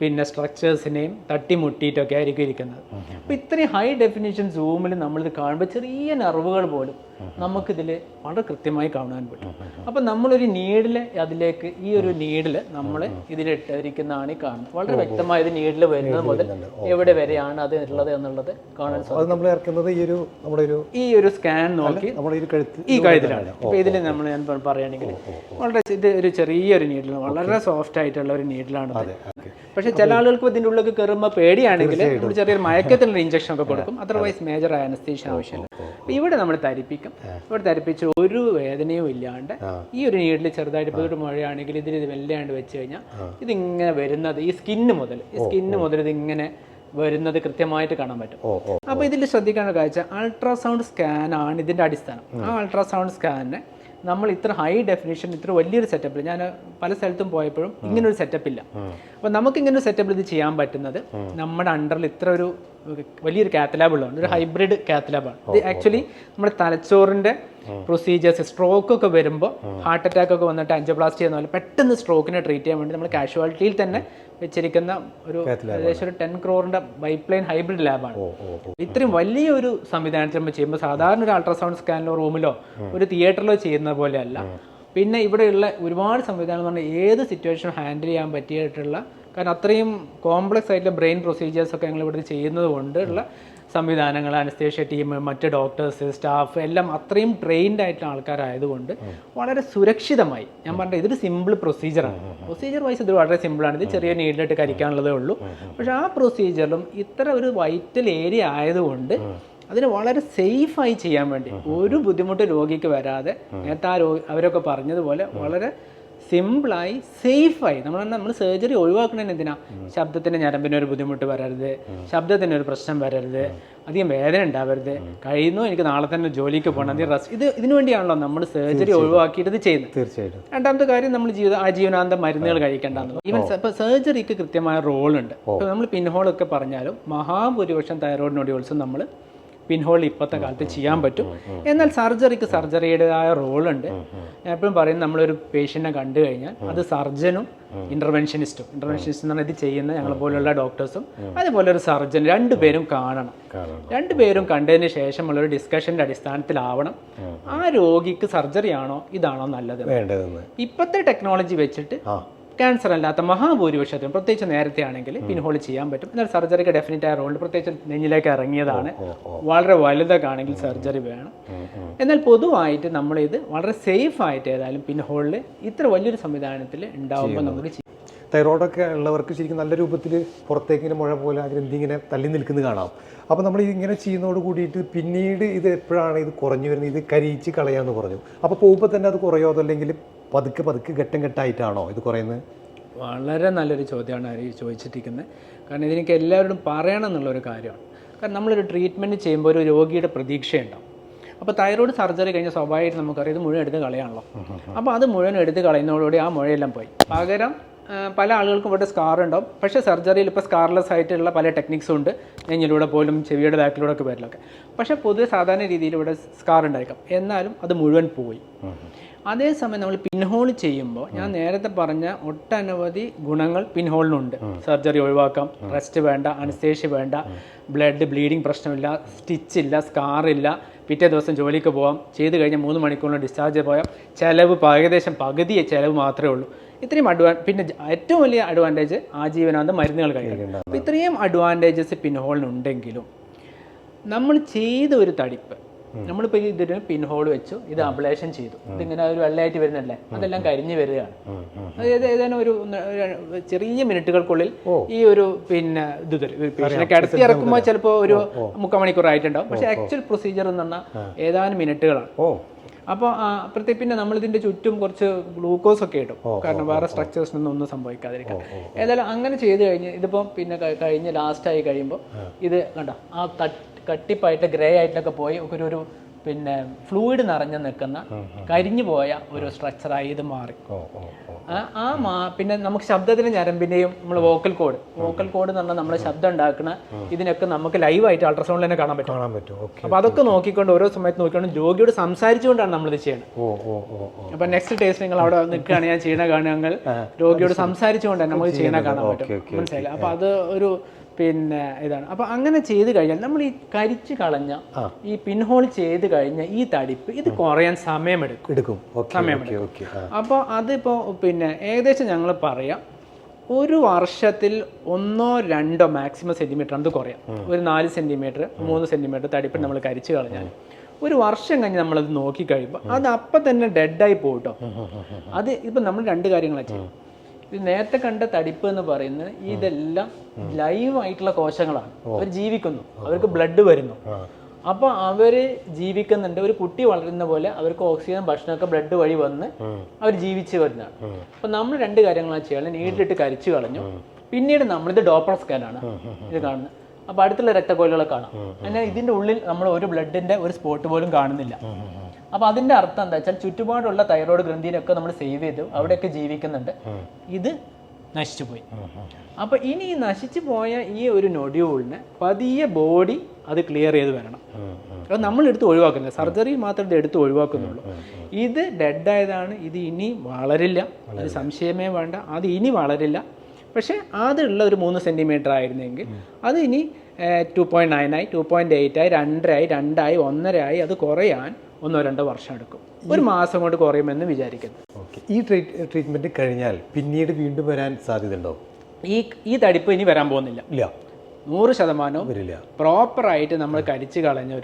പിന്നെ സ്ട്രക്ചേഴ്സിനെയും തട്ടിമുട്ടിയിട്ടൊക്കെ ആയിരിക്കും ഇരിക്കുന്നത്. അപ്പോൾ ഇത്രയും ഹൈ ഡെഫിനേഷൻ സൂമിൽ നമ്മളിത് കാണുമ്പോൾ ചെറിയ നെർവുകൾ പോലും നമുക്കിതിൽ വളരെ കൃത്യമായി കാണാൻ പറ്റും. അപ്പോൾ നമ്മളൊരു നീഡിൽ അതിലേക്ക് ഈ ഒരു നീഡിൽ നമ്മൾ ഇതിലിട്ടിരിക്കുന്നതാണ് ഈ കാണുന്നത്. വളരെ വ്യക്തമായത് നീഡിൽ വരുന്നത് മുതൽ എവിടെ വരെയാണ് അത് ഉള്ളത് എന്നുള്ളത് കാണാൻ സാധിക്കും. നമ്മൾ ഇറക്കുന്നത് ഈ ഒരു നമ്മുടെ ഒരു ഈ ഒരു സ്കാൻ നോക്കി നമ്മുടെ ഈ ഒരു കഴുത്ത് ഈ കഴുത്തിലാണ്. അപ്പോൾ ഇതിൽ നമ്മൾ ഞാൻ പറയുകയാണെങ്കിൽ വളരെ ഇത് ഒരു ചെറിയൊരു നീഡിലാണ് വളരെ സോഫ്റ്റ് ആയിട്ടുള്ള ഒരു നീഡിലാണ്. പക്ഷേ ചില ആളുകൾക്ക് ഇതിന്റെ ഉള്ളിൽ കയറുമ്പോൾ പേടിയാണെങ്കിൽ നമ്മൾ ചെറിയൊരു മയക്കത്തിനുള്ള ഇഞ്ചക്ഷൻ ഒക്കെ കൊടുക്കും. അതർവൈസ് മേജർ അനസ്തീഷ്യ ആവശ്യമില്ല. അപ്പോൾ ഇവിടെ നമ്മൾ തരിപ്പിക്കും ഇവിടെ തരിപ്പിച്ച് ഒരു വേദനയും ഇല്ലാണ്ട് ഈ ഒരു നീഡിൽ ചെറുതായിട്ട് ഇപ്പോൾ ഒരു മഴയാണെങ്കിൽ ഇതിൽ ഇത് വെല്ലയാണ്ട് വെച്ച് കഴിഞ്ഞാൽ ഇതിങ്ങനെ വരുന്നത് ഈ സ്കിന്ന് മുതൽ ഈ സ്കിന്ന് മുതൽ ഇതിങ്ങനെ വരുന്നത് കൃത്യമായിട്ട് കാണാൻ പറ്റും. അപ്പോൾ ഇതിൽ ശ്രദ്ധിക്കേണ്ട കാഴ്ച അൾട്രാസൗണ്ട് സ്കാൻ ആണ് ഇതിന്റെ അടിസ്ഥാനം. ആ അൾട്രാസൗണ്ട് സ്കാനിനെ നമ്മൾ ഇത്ര ഹൈ ഡെഫിനേഷൻ ഇത്ര വലിയൊരു സെറ്റപ്പിൽ ഞാൻ പല സ്ഥലത്തും പോയപ്പോഴും ഇങ്ങനൊരു സെറ്റപ്പ് ഇല്ല. അപ്പോൾ നമുക്ക് ഇങ്ങനെ ഒരു സെറ്റപ്പിൽ ഇത് ചെയ്യാൻ പറ്റുന്നത് നമ്മുടെ അണ്ടറിൽ ഇത്ര ഒരു വലിയൊരു കാത്തലാബ് ഉള്ളതാണ്. ഒരു ഹൈബ്രിഡ് കാത്തലാബാണ് ഇത് ആക്ച്വലി നമ്മുടെ തലച്ചോറിന്റെ പ്രൊസീജിയേഴ്സ് സ്ട്രോക്ക് ഒക്കെ വരുമ്പോൾ ഹാർട്ട് അറ്റാക്ക് ഒക്കെ വന്നിട്ട് അഞ്ചോപ്ലാസ്റ്റി ചെയ്യുന്ന പോലെ പെട്ടെന്ന് സ്ട്രോക്കിനെ ട്രീറ്റ് ചെയ്യാൻ വേണ്ടി നമ്മൾ കാഷ്വാലിറ്റിയിൽ തന്നെ വെച്ചിരിക്കുന്ന ഒരു ഏകദേശം ഒരു ടെൻ ക്രോറിന്റെ ബൈപ്ലൈൻ ഹൈബ്രിഡ് ലാബാണ് ഇത്രയും വലിയ ഒരു സംവിധാനത്തിൽ നമ്മൾ ചെയ്യുമ്പോൾ സാധാരണ ഒരു അൾട്രാസൗണ്ട് സ്കാനിലോ റൂമിലോ ഒരു തിയേറ്ററിലോ ചെയ്യുന്ന പോലെയല്ല. പിന്നെ ഇവിടെയുള്ള ഒരുപാട് സംവിധാനം എന്ന് പറഞ്ഞാൽ ഏത് സിറ്റുവേഷനും ഹാൻഡിൽ ചെയ്യാൻ പറ്റിയിട്ടുള്ള കാരണം അത്രയും കോംപ്ലക്സ് ആയിട്ടുള്ള ബ്രെയിൻ പ്രൊസീജിയേഴ്സ് ഒക്കെ ഞങ്ങൾ ഇവിടെ ചെയ്യുന്നത് കൊണ്ടുള്ള സംവിധാനങ്ങൾ അനസ്തേഷ്യ ടീം മറ്റ് ഡോക്ടേഴ്സ് സ്റ്റാഫ് എല്ലാം അത്രയും ട്രെയിൻഡ് ആയിട്ടുള്ള ആൾക്കാരായതുകൊണ്ട് വളരെ സുരക്ഷിതമായി. ഞാൻ പറഞ്ഞത് ഇതൊരു സിമ്പിൾ പ്രൊസീജിയറാണ് പ്രൊസീജിയർ വൈസ് ഇത് വളരെ സിമ്പിളാണ് ഇത് ചെറിയ നീഡിലിട്ട് കരിക്കാനുള്ളതേ ഉള്ളൂ. പക്ഷേ ആ പ്രൊസീജിയറിലും ഇത്ര ഒരു വൈറ്റൽ ഏരിയ ആയതുകൊണ്ട് അതിന് വളരെ സേഫായി ചെയ്യാൻ വേണ്ടി ഒരു ബുദ്ധിമുട്ട് രോഗിക്ക് വരാതെ നേരത്തെ ആ രോഗി അവരൊക്കെ പറഞ്ഞതുപോലെ വളരെ സിമ്പിളായി സേഫായി. നമ്മൾ നമ്മൾ സർജറി ഒഴിവാക്കുന്നതിന് എന്തിനാ? ശബ്ദത്തിന്റെ ഞരമ്പിന് ഒരു ബുദ്ധിമുട്ട് വരരുത്. ശബ്ദത്തിന് ഒരു പ്രശ്നം വരരുത്. അധികം വേദന ഉണ്ടാവരുത്. കഴിയുന്നു എനിക്ക് നാളെ തന്നെ ജോലിക്ക് പോകണം. അധികം റെസ്റ്റ് ഇത് ഇതിനു വേണ്ടിയാണല്ലോ നമ്മൾ സർജറി ഒഴിവാക്കിയിട്ട് ഇത് ചെയ്യുന്നത്. തീർച്ചയായിട്ടും. രണ്ടാമത്തെ കാര്യം നമ്മൾ ജീവിത ആജീവനാന്ത മരുന്നുകൾ കഴിക്കേണ്ടെന്നുള്ളത് ഈവൻ ഇപ്പൊ സർജറിക്ക് കൃത്യമായ റോളുണ്ട് ഉണ്ട്. ഇപ്പൊ നമ്മൾ പിൻഹോളൊക്കെ പറഞ്ഞാലും മഹാഭൂരിപക്ഷം തൈറോയിഡ് നൊഡ്യൂൾസും നമ്മൾ പിൻഹോൾ ഇപ്പോഴത്തെ കാലത്ത് ചെയ്യാൻ പറ്റും. എന്നാൽ സർജറിക്ക് സർജറിയുടേതായ റോളുണ്ട്. ഞാൻ എപ്പോഴും പറയും നമ്മളൊരു പേഷ്യന്റിനെ കണ്ടു കഴിഞ്ഞാൽ അത് സർജനും ഇന്റർവെൻഷനിസ്റ്റും ഇന്റർവെൻഷനിസ്റ്റ് എന്ന് പറഞ്ഞാൽ ഇത് ചെയ്യുന്ന ഞങ്ങളെ പോലെയുള്ള ഡോക്ടേഴ്സും അതുപോലെ ഒരു സർജൻ രണ്ടുപേരും കാണണം. രണ്ടുപേരും കണ്ടതിന് ശേഷമുള്ള ഒരു ഡിസ്കഷന്റെ അടിസ്ഥാനത്തിലാവണം ആ രോഗിക്ക് സർജറി ആണോ ഇതാണോ നല്ലത്? ഇപ്പോഴത്തെ ടെക്നോളജി വെച്ചിട്ട് ക്യാൻസർ അല്ലാത്ത മഹാഭൂരിപക്ഷത്തിനും പ്രത്യേകിച്ച് നേരത്തെ ആണെങ്കിൽ പിൻഹോൾ ചെയ്യാൻ പറ്റും. എന്നാൽ സർജറിക്ക് ഡെഫിനറ്റ് ആയ റോൾ പ്രത്യേകിച്ച് നെഞ്ഞിലേക്ക് ഇറങ്ങിയതാണ്. വളരെ വലുതൊക്കെ ആണെങ്കിൽ സർജറി വേണം. എന്നാൽ പൊതുവായിട്ട് നമ്മളിത് വളരെ സേഫ് ആയിട്ട് ഏതായാലും പിൻഹോളിൽ ഇത്ര വലിയൊരു സംവിധാനത്തിൽ ഉണ്ടാവുമ്പോൾ നമുക്ക് ചെയ്യാം. തൈറോയിഡൊക്കെ ഉള്ളവർക്ക് ശരിക്കും നല്ല രൂപത്തിൽ പുറത്തേക്ക് ഇങ്ങനെ മുഴ പോലെ ആ ഗ്രന്ഥി ഇങ്ങനെ തള്ളി നിൽക്കുന്നത് കാണാം. അപ്പോൾ നമ്മൾ ഇങ്ങനെ ചെയ്യുന്നതോട് കൂടിയിട്ട് പിന്നീട് ഇത് എപ്പോഴാണ് ഇത് കുറഞ്ഞു വരുന്നത്? ഇത് കരിയിച്ച് കളയാമെന്ന് പറഞ്ഞു. അപ്പോൾ പോകുമ്പോൾ തന്നെ അത് കുറയോ അതല്ലെങ്കിൽ പതുക്കെ പതുക്കെ ഘട്ടം ഘട്ടമായിട്ടാണോ ഇത് കുറയുന്നത്? വളരെ നല്ലൊരു ചോദ്യമാണ് ഹരി ചോദിച്ചിട്ടിരിക്കുന്നത് കാരണം ഇതിനൊക്കെ എല്ലാവരോടും പറയണം എന്നുള്ളൊരു കാര്യമാണ്. കാരണം നമ്മളൊരു ട്രീറ്റ്മെന്റ് ചെയ്യുമ്പോൾ ഒരു രോഗിയുടെ പ്രതീക്ഷയുണ്ടാവും. അപ്പോൾ തൈറോയ്ഡ് സർജറി കഴിഞ്ഞാൽ സ്വാഭാവികമായിട്ട് നമുക്കറിയാം ഇത് മുഴുവൻ എടുത്ത് കളയാണല്ലോ. അപ്പോൾ അത് മുഴുവൻ എടുത്ത് കളയുന്നതോടുകൂടി ആ മുഴയെല്ലാം പോയി. പകരം പല ആളുകൾക്കും ഇവിടെ സ്കാർ ഉണ്ടാവും. പക്ഷേ സർജറിയിൽ ഇപ്പോൾ സ്കാർലെസ് ആയിട്ടുള്ള പല ടെക്നിക്സും ഉണ്ട്. നെഞ്ഞിലൂടെ പോലും ചെവിയുടെ ബാക്കിലൂടെ ഒക്കെ വരലൊക്കെ. പക്ഷേ പൊതുവെ സാധാരണ രീതിയിൽ ഇവിടെ സ്കാർ ഉണ്ടായിരിക്കാം എന്നാലും അത് മുഴുവൻ പോയി. അതേസമയം നമ്മൾ പിൻഹോൾ ചെയ്യുമ്പോൾ ഞാൻ നേരത്തെ പറഞ്ഞ ഒട്ടനവധി ഗുണങ്ങൾ പിൻഹോളിനുണ്ട്. സർജറി ഒഴിവാക്കാം റെസ്റ്റ് വേണ്ട അനസ്തേഷ്യ വേണ്ട ബ്ലഡ് ബ്ലീഡിങ് പ്രശ്നമില്ല സ്റ്റിച്ചില്ല സ്കാറില്ല പിറ്റേ ദിവസം ജോലിക്ക് പോകാം ചെയ്ത് കഴിഞ്ഞാൽ മൂന്ന് മണിക്കൂറിന് ഡിസ്ചാർജ് പോയാൽ ചിലവ് ഏകദേശം പകുതി ചിലവ് മാത്രമേ ഉള്ളൂ. ഇത്രയും അഡ്വാൻ പിന്നെ ഏറ്റവും വലിയ അഡ്വാന്റേജ് ആജീവനാന്ത മരുന്നുകൾ കഴിക്കും അപ്പോൾ ഇത്രയും അഡ്വാന്റേജസ് പിൻഹോളിനുണ്ടെങ്കിലും നമ്മൾ ചെയ്ത ഒരു തടിപ്പ് നമ്മളിപ്പോൾ ഇതിന് പിൻഹോൾ വെച്ചു ഇത് അബ്ലേഷൻ ചെയ്തു. ഇതിങ്ങനെ ഒരു വെള്ളയായിട്ട് വരുന്നല്ലേ അതെല്ലാം കരിഞ്ഞു വരികയാണ്. അതായത് ഏതാനും ഒരു ചെറിയ മിനിറ്റുകൾക്കുള്ളിൽ ഈ ഒരു പിന്നെ ഇത് തരും. പേഷ്യനെ കിടത്തി ഇറക്കുമ്പോൾ ചിലപ്പോൾ ഒരു മുക്കാൽ മണിക്കൂർ ആയിട്ടുണ്ടാവും. പക്ഷേ ആക്ച്വൽ പ്രൊസീജിയർ എന്ന് പറഞ്ഞാൽ ഏതാനും മിനിറ്റുകളാണ്. അപ്പോൾ പ്രത്യേക പിന്നെ നമ്മൾ ഇതിന്റെ ചുറ്റും കുറച്ച് ഗ്ലൂക്കോസ് ഒക്കെ ഇടും. കാരണം വേറെ സ്ട്രക്ചേഴ്സിനൊന്നും ഒന്നും സംഭവിക്കാതിരിക്കാൻ. ഏതായാലും അങ്ങനെ ചെയ്ത് കഴിഞ്ഞ് ഇതിപ്പോൾ പിന്നെ കഴിഞ്ഞ് ലാസ്റ്റായി കഴിയുമ്പോൾ ഇത് കണ്ട? ആ തട്ട് കട്ടിപ്പായിട്ട് ഗ്രേ ആയിട്ടൊക്കെ പോയി ഒരു ഒരു പിന്നെ ഫ്ലൂയിഡ് നിറഞ്ഞു നിൽക്കുന്ന കരിഞ്ഞു പോയ ഒരു സ്ട്രക്ചറായി ഇത് മാറി. ആ- മാ പിന്നെ നമുക്ക് ശബ്ദത്തിന് ഞരമ്പിന്റെയും നമ്മൾ വോക്കൽ കോഡ് വോക്കൽ കോഡ് എന്ന് പറഞ്ഞാൽ നമ്മൾ ശബ്ദം ഉണ്ടാക്കുന്ന ഇതിനൊക്കെ നമുക്ക് ലൈവായിട്ട് അൾട്രാസൗണ്ടിൽ തന്നെ കാണാൻ പറ്റും. കാണാൻ പറ്റും. ഓക്കെ അപ്പൊ അതൊക്കെ നോക്കിക്കൊണ്ട് ഓരോ സമയത്ത് നോക്കിക്കൊണ്ട് രോഗിയോട് സംസാരിച്ചുകൊണ്ടാണ് നമ്മൾ ഇത് ചെയ്യുന്നത് ഓ ഓ ഓ ഓ. അപ്പൊ നെക്സ്റ്റ് ടേസ്റ്റ് നിങ്ങൾ അവിടെ നിൽക്കുകയാണ് ഞാൻ ചെയ്യണ കാണുക രോഗിയോട് സംസാരിച്ചുകൊണ്ടാണ് നമുക്ക് ചെയ്യണ കാണാൻ പറ്റും. മനസ്സിലായില്ല അപ്പൊ അത് ഒരു പിന്നെ ഇതാണ്. അപ്പൊ അങ്ങനെ ചെയ്ത് കഴിഞ്ഞാൽ നമ്മൾ ഈ കരിച്ചു കളഞ്ഞ ഈ പിൻഹോൾ ചെയ്ത് കഴിഞ്ഞ ഈ തടിപ്പ് ഇത് കുറയാൻ സമയമെടുക്കും. എടുക്കും. സമയമെടുക്കും. അപ്പോൾ അതിപ്പോൾ പിന്നെ ഏകദേശം ഞങ്ങൾ പറയാം ഒരു വർഷത്തിൽ ഒന്നോ രണ്ടോ മാക്സിമം സെന്റിമീറ്റർ അത് കുറയാം. ഒരു നാല് സെന്റിമീറ്റർ മൂന്ന് സെന്റിമീറ്റർ തടിപ്പ് നമ്മൾ കരിച്ചു കളഞ്ഞാൽ. ഒരു വർഷം കഴിഞ്ഞ് നമ്മളത് നോക്കി കഴിയുമ്പോൾ അത് അപ്പം തന്നെ ഡെഡായി പോകട്ടോ അത് ഇപ്പം നമ്മൾ രണ്ട് കാര്യങ്ങളാണ് ചെയ്യും ഇത് നേരത്തെ കണ്ട തടിപ്പ് എന്ന് പറയുന്നത് ഇതെല്ലാം ലൈവ് ആയിട്ടുള്ള കോശങ്ങളാണ്. അവർ ജീവിക്കുന്നു. അവർക്ക് ബ്ലഡ് വരുന്നു. അപ്പൊ അവർ ജീവിക്കുന്നുണ്ട്. ഒരു കുട്ടി വളരുന്ന പോലെ അവർക്ക് ഓക്സിജൻ ഭക്ഷണമൊക്കെ ബ്ലഡ് വഴി വന്ന് അവർ ജീവിച്ചു വരുന്നതാണ്. അപ്പൊ നമ്മൾ രണ്ട് കാര്യങ്ങളാണ് ചെയ്യുന്നത് നീട്ടിലിട്ട് കരിച്ചു കളഞ്ഞു. പിന്നീട് നമ്മളിത് ഡോപ്പർ സ്കാനാണ് ഇത് കാണുന്നത്. അപ്പോൾ അടുത്തുള്ള രക്തക്കോലുകളെ കാണാം. എന്നാൽ ഇതിന്റെ ഉള്ളിൽ നമ്മൾ ഒരു ബ്ലഡിന്റെ ഒരു സ്പോട്ട് പോലും കാണുന്നില്ല. അപ്പോൾ അതിന്റെ അർത്ഥം എന്താ വെച്ചാൽ ചുറ്റുപാടുള്ള തൈറോയ്ഡ് ഗ്രന്ഥിനൊക്കെ നമ്മൾ സേവ് ചെയ്തു. അവിടെയൊക്കെ ജീവിക്കുന്നുണ്ട്. ഇത് നശിച്ചു പോയി. അപ്പോൾ ഇനി ഈ നശിച്ചു പോയ ഈ ഒരു നൊഡ്യൂളിനെ പതിയെ ബോഡി അത് ക്ലിയർ ചെയ്ത് വരണം. അത് നമ്മൾ എടുത്ത് ഒഴിവാക്കുന്നില്ല സർജറി മാത്രമേ എടുത്ത് ഒഴിവാക്കുന്നുള്ളൂ. ഇത് ഡെഡ് ആയതാണ്. ഇത് ഇനി വളരില്ല. ഒരു സംശയമേ വേണ്ട. അത് ഇനി വളരില്ല. പക്ഷേ അതുള്ള ഒരു മൂന്ന് സെന്റിമീറ്റർ ആയിരുന്നെങ്കിൽ അത് ഇനി ടു പോയിന്റ് നയൻ ആയി ടു പോയിന്റ് എയ്റ്റ് ആയി രണ്ടരായി രണ്ടായി ഒന്നരയായി അത് കുറയാൻ ഒന്നോ രണ്ടോ വർഷം എടുക്കും. ഒരു മാസം കൊണ്ട് കുറയുമെന്ന് വിചാരിക്കുന്നു. ഓക്കെ. ഈ ട്രീറ്റ് ട്രീറ്റ്മെന്റ് കഴിഞ്ഞാൽ പിന്നീട് വീണ്ടും വരാൻ സാധ്യതയുണ്ടോ? ഈ ഈ തടിപ്പ് ഇനി വരാൻ പോകുന്നില്ല. ഇല്ല. നൂറ് ശതമാനവും പ്രോപ്പറായിട്ട് നമ്മൾ കരിച്ചു കളഞ്ഞ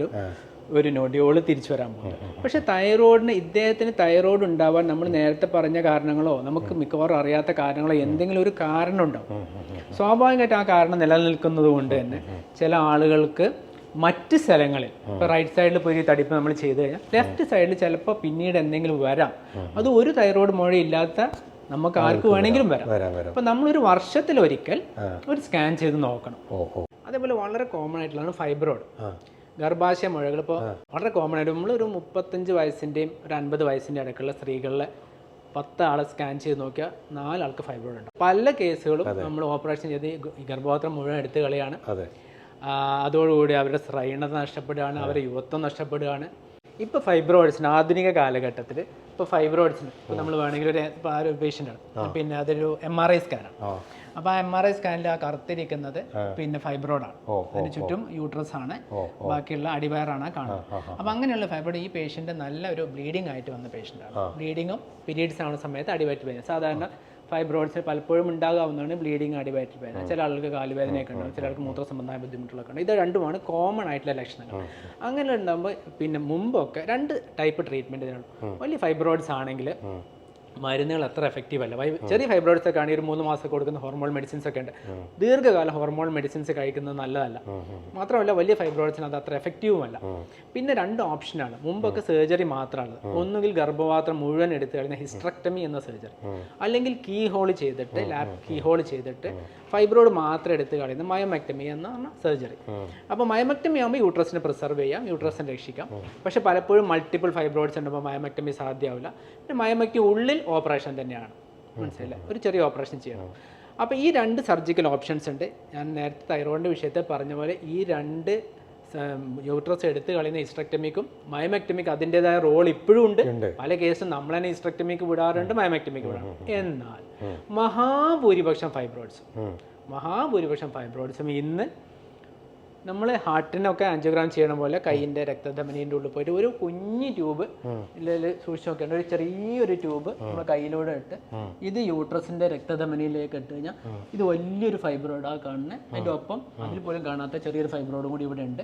ഒരു നൊടിയോൾ തിരിച്ചു വരാൻ പോകുന്നത്. പക്ഷെ തൈറോയിഡിന് ഇദ്ദേഹത്തിന് തൈറോയിഡ് ഉണ്ടാവാൻ നമ്മൾ നേരത്തെ പറഞ്ഞ കാരണങ്ങളോ നമുക്ക് മിക്കവാറും അറിയാത്ത കാരണങ്ങളോ എന്തെങ്കിലും ഒരു കാരണം ഉണ്ടാവും സ്വാഭാവികമായിട്ട് ആ കാരണം നിലനിൽക്കുന്നത് കൊണ്ട് തന്നെ ചില ആളുകൾക്ക് മറ്റ് സ്ഥലങ്ങളിൽ ഇപ്പോൾ റൈറ്റ് സൈഡിൽ പോയി തടിപ്പ് നമ്മൾ ചെയ്ത് കഴിഞ്ഞാൽ ലെഫ്റ്റ് സൈഡിൽ ചിലപ്പോൾ പിന്നീട് എന്തെങ്കിലും വരാം. അത് ഒരു തൈറോയിഡ് മുഴ ഇല്ലാത്ത നമുക്ക് ആർക്ക് വേണമെങ്കിലും വരാം. അപ്പൊ നമ്മളൊരു വർഷത്തിൽ ഒരിക്കൽ വർഷത്തിലൊരിക്കൽ ഒരു സ്കാൻ ചെയ്ത് നോക്കണം. അതേപോലെ വളരെ കോമൺ ആയിട്ടുള്ളതാണ് ഫൈബ്രോയിഡ് ഗർഭാശയ മുഴകൾ. ഇപ്പോൾ വളരെ കോമൺ ആയിട്ട് നമ്മൾ ഒരു മുപ്പത്തഞ്ച് വയസ്സിന്റെയും ഒരു അൻപത് വയസ്സിന്റെ ഇടയ്ക്കുള്ള സ്ത്രീകളിലെ പത്ത് ആളെ സ്കാൻ ചെയ്ത് നോക്കിയാൽ നാലാൾക്ക് ഫൈബ്രോയിഡ് ഉണ്ട്. പല കേസുകളും നമ്മൾ ഓപ്പറേഷൻ ചെയ്ത് ഗർഭപാത്രം മുഴുവൻ എടുത്തു കളിയാണ്. അതോടുകൂടി അവരുടെ ശ്രൈണത നഷ്ടപ്പെടുകയാണ് അവരുടെ യുവത്വം നഷ്ടപ്പെടുകയാണ്. ഇപ്പോൾ ഫൈബ്രോയിഡ്സിന് ആധുനിക കാലഘട്ടത്തിൽ ഇപ്പോൾ ഫൈബ്രോയിഡ്സിന് ഇപ്പോൾ നമ്മൾ വേണമെങ്കിൽ ഒരു പേഷ്യന്റാണ് പിന്നെ അതൊരു എം ആർ ഐ സ്കാനാണ് അപ്പോൾ എം ആർ ഐ സ്കാനിൽ ആ കറുത്തിരിക്കുന്നത് പിന്നെ ഫൈബ്രോയിഡാണ് അതിന് ചുറ്റും യൂട്രസ് ആണ്. ബാക്കിയുള്ള അടിവയറാണ് കാണുന്നത്. അപ്പോൾ അങ്ങനെയുള്ള ഫൈബ്രോയിഡ് ഈ പേഷ്യന്റ് നല്ല ഒരു ബ്ലീഡിംഗ് ആയിട്ട് വന്ന പേഷ്യന്റാണ് ബ്ലീഡിങ്ങും പീരീഡ്സ് ആവുന്ന സമയത്ത് അടിവയറ്റ് വേദന സാധാരണ ഫൈബ്രോയിഡ്സ് പലപ്പോഴും ഉണ്ടാകാവുന്നതാണ് ബ്ലീഡിങ് അടിവയറ്റിൽ വേദന ചില ആൾക്ക് കാലുവേദനയൊക്കെ ഉണ്ടാവും ചില ആൾക്ക് മൂത്ര സംബന്ധമായ ബുദ്ധിമുട്ടുകളൊക്കെ ഉണ്ട്. ഇത് രണ്ടുമാണ് കോമൺ ആയിട്ടുള്ള ലക്ഷണങ്ങൾ. അങ്ങനെ ഉണ്ടാകുമ്പോൾ പിന്നെ മുമ്പൊക്കെ രണ്ട് ടൈപ്പ് ട്രീറ്റ്മെന്റ് ഇതിനുള്ളൂ വലിയ ഫൈബ്രോയിഡ്സ് ആണെങ്കിൽ മരുന്നുകൾ അത്ര എഫക്റ്റീവ് അല്ല. ചെറിയ ഫൈബ്രോയിഡ്സ് ഒക്കെ ആണെങ്കിൽ ഒരു മൂന്ന് മാസം കൊടുക്കുന്ന ഹോർമോൺ മെഡിസിൻസ് ഒക്കെ ഉണ്ട്. ദീർഘകാല ഹോർമോൺ മെഡിസിൻസ് കഴിക്കുന്നത് നല്ലതല്ല. മാത്രമല്ല വലിയ ഫൈബ്രോയിഡ്സിന് അത് അത്ര എഫക്റ്റീവുമല്ല പിന്നെ രണ്ട് ഓപ്ഷനാണ് മുമ്പൊക്കെ സർജറി മാത്രമാണ്. ഒന്നുകിൽ ഗർഭപാത്രം മുഴുവൻ എടുത്തു കഴിഞ്ഞാൽ ഹിസ്ട്രക്ടമി എന്ന സർജറി അല്ലെങ്കിൽ കീ ഹോൾ ചെയ്തിട്ട് ലാബ് കീ ഹോൾ ചെയ്തിട്ട് ഫൈബ്രോയിഡ് മാത്രം എടുത്ത് കളയുന്ന മയോമെക്ടമി പറഞ്ഞ സർജറി അപ്പോൾ മയോമെക്ടമി ആകുമ്പോൾ യൂട്രസിനെ പ്രിസർവ് ചെയ്യാം യൂട്രസിനെ രക്ഷിക്കാം. പക്ഷേ പലപ്പോഴും മൾട്ടിപ്പിൾ ഫൈബ്രോയിഡ്സ് ഉണ്ടാകുമ്പോൾ മയോമെക്ടമി സാധ്യമാവില്ല. പിന്നെ മയോമെക്ടി ഉള്ളിൽ ഓപ്പറേഷൻ തന്നെയാണ്. മനസ്സിലായില്ലേ? ഒരു ചെറിയ ഓപ്പറേഷൻ ചെയ്യണം. അപ്പോൾ ഈ രണ്ട് സർജിക്കൽ ഓപ്ഷൻസ് ഉണ്ട്. ഞാൻ നേരത്തെ തൈറോയിഡിന്റെ വിഷയത്തെ പറഞ്ഞ പോലെ ഈ രണ്ട് യൂട്രസ് എടുത്ത് കളയുന്ന ഇസ്ട്രക്ടമിക്കും മയമെക്ടമിക്കും അതിന്റെതായ റോൾ ഇപ്പോഴും ഉണ്ട്. പല കേസും നമ്മൾ തന്നെ ഇസ്ട്രക്ടമിക്ക് വിടാറുണ്ട് മയമെക്ടമിക്ക് വിടാറുണ്ട്. എന്നാൽ മഹാഭൂരിപക്ഷം ഫൈബ്രോയിഡ്സ് മഹാഭൂരിപക്ഷം ഫൈബ്രോയിഡ്സും ഇന്ന് നമ്മൾ ഹാർട്ടിനൊക്കെ ആൻജിയോഗ്രാം ചെയ്യണ പോലെ കൈയിന്റെ രക്തധമനീന്റെ ഉള്ളിൽ പോയിട്ട് ഒരു കുഞ്ഞു ട്യൂബ് സൂക്ഷിച്ച് നോക്കേണ്ട ഒരു ചെറിയൊരു ട്യൂബ് നമ്മൾ കയ്യിലൂടെ ഇട്ട് ഇത് യൂട്രസിന്റെ രക്തധമനിയിലേക്ക് ഇട്ട് കഴിഞ്ഞാൽ ഇത് വലിയൊരു ഫൈബ്രോയിഡ് ആ കാണുന്നത് അതിന്റെ ഒപ്പം അതിൽ പോലും കാണാത്ത ചെറിയൊരു ഫൈബ്രോയിഡും കൂടി ഇവിടെ ഉണ്ട്.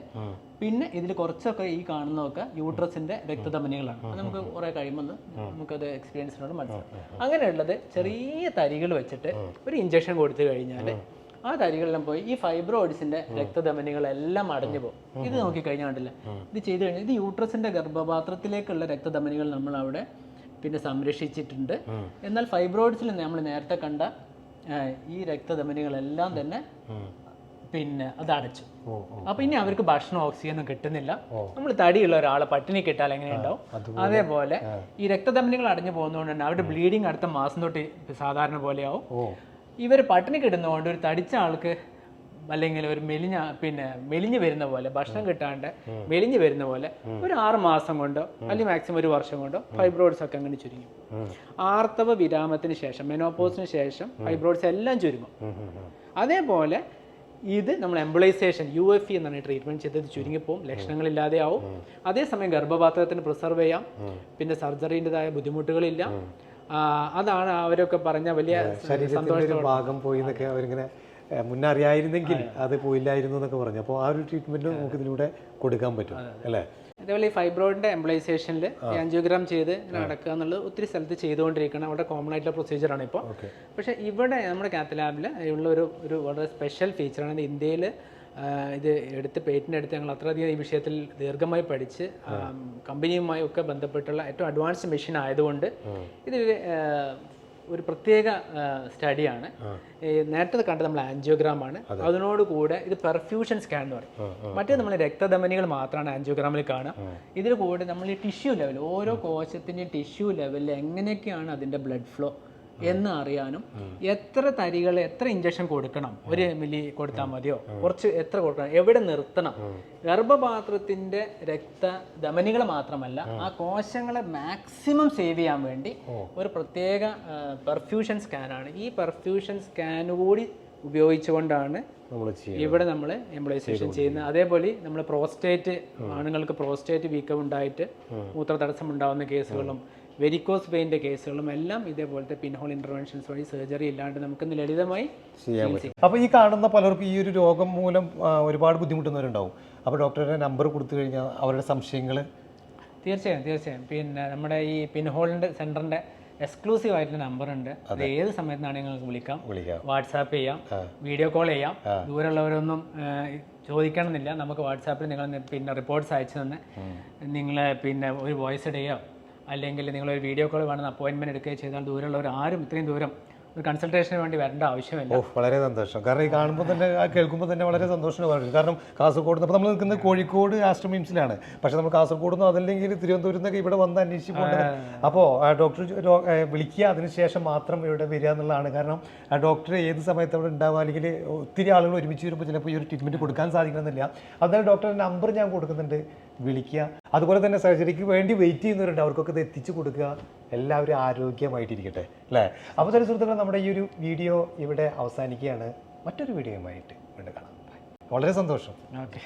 പിന്നെ ഇതിൽ കുറച്ചൊക്കെ ഈ കാണുന്നതൊക്കെ യൂട്രസിന്റെ രക്തധമനികളാണ്. അത് നമുക്ക് കുറേ കഴിയുമ്പോൾ നമുക്കത് എക്സ്പീരിയൻസിനോട് മനസ്സിലാക്കാം. അങ്ങനെയുള്ളത് ചെറിയ തരികൾ വെച്ചിട്ട് ഒരു ഇഞ്ചക്ഷൻ കൊടുത്തു കഴിഞ്ഞാൽ ആ തരികളെല്ലാം പോയി. ഈ ഫൈബ്രോയിഡ്സിന്റെ രക്തധമനികളെല്ലാം അടഞ്ഞു പോകും ഇത് നോക്കി കഴിഞ്ഞാൽ കണ്ടില്ല ഇത് ചെയ്തു കഴിഞ്ഞാൽ ഇത് യൂട്രസിന്റെ ഗർഭപാത്രത്തിലേക്കുള്ള രക്തധമനികൾ നമ്മൾ അവിടെ പിന്നെ സംരക്ഷിച്ചിട്ടുണ്ട്. എന്നാൽ ഫൈബ്രോയിഡ്സിൽ നമ്മൾ നേരത്തെ കണ്ട ഈ രക്തധമനികളെല്ലാം തന്നെ പിന്നെ അത് അടച്ചു. അപ്പൊ ഇനി അവർക്ക് ഭക്ഷണം ഓക്സിജനും കിട്ടുന്നില്ല. നമ്മൾ തടിയുള്ള ഒരാളെ പട്ടിണി കിട്ടാൽ എങ്ങനെയുണ്ടാവും? അതേപോലെ. ഈ രക്തധമനികൾ അടഞ്ഞു പോകുന്നതുകൊണ്ട് തന്നെ അവരുടെ ബ്ലീഡിങ് അടുത്ത മാസം തൊട്ട് സാധാരണ പോലെയാവും. ഇവർ പട്ടിണി കിട്ടുന്നതുകൊണ്ട് ഒരു തടിച്ച ആൾക്ക് അല്ലെങ്കിൽ ഒരു മെലിഞ്ഞ പിന്നെ മെലിഞ്ഞു വരുന്ന പോലെ ഭക്ഷണം കിട്ടാണ്ട് മെലിഞ്ഞു വരുന്ന പോലെ ഒരു ആറ് മാസം കൊണ്ടോ അല്ലെങ്കിൽ മാക്സിമം ഒരു വർഷം കൊണ്ടോ ഫൈബ്രോയിഡ്സ് ഒക്കെ അങ്ങനെ ചുരുങ്ങും. ആർത്തവ വിരാമത്തിന് ശേഷം മെനോപോസിന് ശേഷം ഫൈബ്രോയിഡ്സ് എല്ലാം ചുരുങ്ങും. അതേപോലെ ഇത് നമ്മൾ എംബ്ലൈസേഷൻ യു എഫ് ഇ എന്നാണ് ട്രീറ്റ്മെന്റ് ചെയ്തത്. ചുരുങ്ങിപ്പോവും ലക്ഷണങ്ങളില്ലാതെ ആവും. അതേസമയം ഗർഭപാത്രത്തിന് പ്രിസർവ് ചെയ്യാം. പിന്നെ സർജറിന്റെതായ ബുദ്ധിമുട്ടുകളില്ല. അതാണ് അവരൊക്കെ പറഞ്ഞ വലിയ ശരീരത്തിന്റെ ഒരു ഭാഗം പോയി എന്നൊക്കെ അവരിങ്ങനെ മുന്നേ അറിയായിരുന്നെങ്കിൽ അത്. പോയില്ലായിരുന്നു എന്നൊക്കെ പറഞ്ഞു. അപ്പോൾ ആ ഒരു ട്രീറ്റ്മെന്റ് നമുക്ക് ഇതിലൂടെ കൊടുക്കാൻ പറ്റും അല്ലേ? അതേപോലെ ഈ ഫൈബ്രോയിഡിന്റെ എംപ്ലൈസേഷനിൽ ആൻജിയോഗ്രാം ചെയ്ത് നടക്കുക എന്നുള്ളത് ഒത്തിരി സ്ഥലത്ത് ചെയ്തുകൊണ്ടിരിക്കണം അവിടെ കോമൺ ആയിട്ടുള്ള പ്രൊസീജിയറാണ് ഇപ്പോൾ. പക്ഷേ ഇവിടെ നമ്മുടെ കാത്തലാബിൽ ഉള്ള ഒരു ഒരു വളരെ സ്പെഷ്യൽ ഫീച്ചറാണ് ഇന്ത്യയിൽ ഇത് എടുത്ത് പേറ്റന്റ് എടുത്ത് ഞങ്ങൾ അത്രയധികം ഈ വിഷയത്തിൽ ദീർഘമായി പഠിച്ച് കമ്പനിയുമായി ഒക്കെ ബന്ധപ്പെട്ടുള്ള ഏറ്റവും അഡ്വാൻസ്ഡ് മെഷീൻ ആയതുകൊണ്ട് ഇതിൽ ഒരു പ്രത്യേക സ്റ്റഡിയാണ് നേരത്തെ കണ്ടത് നമ്മൾ ആൻജിയോഗ്രാം ആണ്. അതിനോട് കൂടെ ഇത് പെർഫ്യൂഷൻ സ്കാൻ എന്ന് പറയും. മറ്റേ നമ്മൾ രക്തധമനികൾ മാത്രമാണ് ആൻജിയോഗ്രാമിൽ കാണുക. ഇതിൽ കൂടെ നമ്മൾ ഈ ടിഷ്യൂ ലെവൽ ഓരോ കോശത്തിന്റെയും ടിഷ്യൂ ലെവലിൽ എങ്ങനെയൊക്കെയാണ് അതിന്റെ ബ്ലഡ് ഫ്ലോ എന്ന് അറിയാനും എത്ര തരികൾ എത്ര ഇഞ്ചക്ഷൻ കൊടുക്കണം? ഒരു മില്ലി കൊടുത്താൽ മതിയോ? കുറച്ച് എത്ര കൊടുക്കണം? എവിടെ നിർത്തണം? ഗർഭപാത്രത്തിന്റെ രക്ത ധമനികൾ മാത്രമല്ല ആ കോശങ്ങളെ മാക്സിമം സേവ് ചെയ്യാൻ വേണ്ടി ഒരു പ്രത്യേക പെർഫ്യൂഷൻ സ്കാനാണ് ഈ പെർഫ്യൂഷൻ സ്കാൻ കൂടി ഉപയോഗിച്ചുകൊണ്ടാണ് ഇവിടെ നമ്മൾ എംപ്ലോയിസേഷൻ ചെയ്യുന്നത്. അതേപോലെ നമ്മൾ പ്രോസ്റ്റേറ്റ് ആണുങ്ങൾക്ക് പ്രോസ്റ്റേറ്റ് വീക്കം ഉണ്ടായിട്ട് മൂത്ര തടസ്സം ഉണ്ടാകുന്ന കേസുകളും വെരിക്കോസ് പെയിന്റെ കേസുകളും എല്ലാം ഇതേപോലത്തെ പിൻഹോൾ ഇന്റർവെൻഷൻസ് വഴി സർജറി ഇല്ലാണ്ട് നമുക്ക് ഇന്ന് ലളിതമായി ചെയ്യാൻ പറ്റും. അപ്പോൾ ഈ കാണുന്ന പലർക്കും ഈ ഒരു രോഗം മൂലം ഒരുപാട് ബുദ്ധിമുട്ടുന്നവരുണ്ടാവും. അപ്പോൾ ഡോക്ടറുടെ നമ്പർ കൊടുത്തു കഴിഞ്ഞാൽ അവരുടെ സംശയങ്ങൾ? തീർച്ചയായും തീർച്ചയായും. പിന്നെ നമ്മുടെ ഈ പിൻഹോളിന്റെ സെന്ററിന്റെ എക്സ്ക്ലൂസീവ് ആയിട്ടുള്ള നമ്പർ ഉണ്ട്. അത് ഏത് സമയത്താണ് നിങ്ങൾക്ക് വിളിക്കാം? വിളിക്കാം. വാട്സാപ്പ് ചെയ്യാം വീഡിയോ കോൾ ചെയ്യാം. ദൂരമുള്ളവരൊന്നും ചോദിക്കണമെന്നില്ല. നമുക്ക് വാട്സാപ്പിൽ നിങ്ങൾ പിന്നെ റിപ്പോർട്ട്സ് അയച്ചു തന്നെ നിങ്ങളെ പിന്നെ ഒരു വോയിസ് ഇടുകയോ അല്ലെങ്കിൽ നിങ്ങളൊരു വീഡിയോ കോൾ വേണം അപ്പോയിൻമെന്റ് എടുക്കുകയോ ചെയ്താൽ ദൂരമുള്ളവർ ആരും ഇത്രയും ദൂരം ഒരു കൺസൾട്ടേഷന് വേണ്ടി വരേണ്ട ആവശ്യമില്ല. ഓ വളരെ സന്തോഷം. കാരണം ഈ കാണുമ്പോൾ തന്നെ ആ കേൾക്കുമ്പോൾ തന്നെ വളരെ സന്തോഷം കാരണം കാസർഗോഡ് നിന്ന് അപ്പോൾ നമ്മൾ നിൽക്കുന്നത് കോഴിക്കോട് ആസ്ട്രമിംസിലാണ് പക്ഷേ നമ്മൾ കാസർഗോഡ് നിന്ന് അതല്ലെങ്കിൽ തിരുവനന്തപുരത്ത് നിന്നൊക്കെ ഇവിടെ വന്ന് അന്വേഷിച്ച് പോകേണ്ടത് അപ്പോൾ ഡോക്ടർ വിളിക്കുക അതിനുശേഷം മാത്രം ഇവിടെ വരിക എന്നുള്ളതാണ്. കാരണം ഡോക്ടർ ഏത് സമയത്ത് അവിടെ ഉണ്ടാവുക അല്ലെങ്കിൽ ഒത്തിരി ആളുകൾ ഒരുമിച്ച് വരുമ്പോൾ ചിലപ്പോൾ ഈ ഒരു ട്രീറ്റ്മെന്റ് കൊടുക്കാൻ സാധിക്കണമെന്നില്ല. അതായത് ഡോക്ടറുടെ നമ്പർ ഞാൻ കൊടുക്കുന്നുണ്ട്. വിളിക്കുക. അതുപോലെ തന്നെ സർജറിക്ക് വേണ്ടി വെയിറ്റ് ചെയ്യുന്നവരുണ്ട്. അവർക്കൊക്കെ ഇത് എത്തിച്ചു കൊടുക്കുക. എല്ലാവരും ആരോഗ്യമായിട്ടിരിക്കട്ടെ അല്ലേ? അപ്പോൾ തന്നെ സുഹൃത്തുക്കളെ നമ്മുടെ ഈ ഒരു വീഡിയോ ഇവിടെ അവസാനിക്കുകയാണ്. മറ്റൊരു വീഡിയോയുമായിട്ട് വീണ്ടും കാണാം. വളരെ സന്തോഷം. ഓക്കെ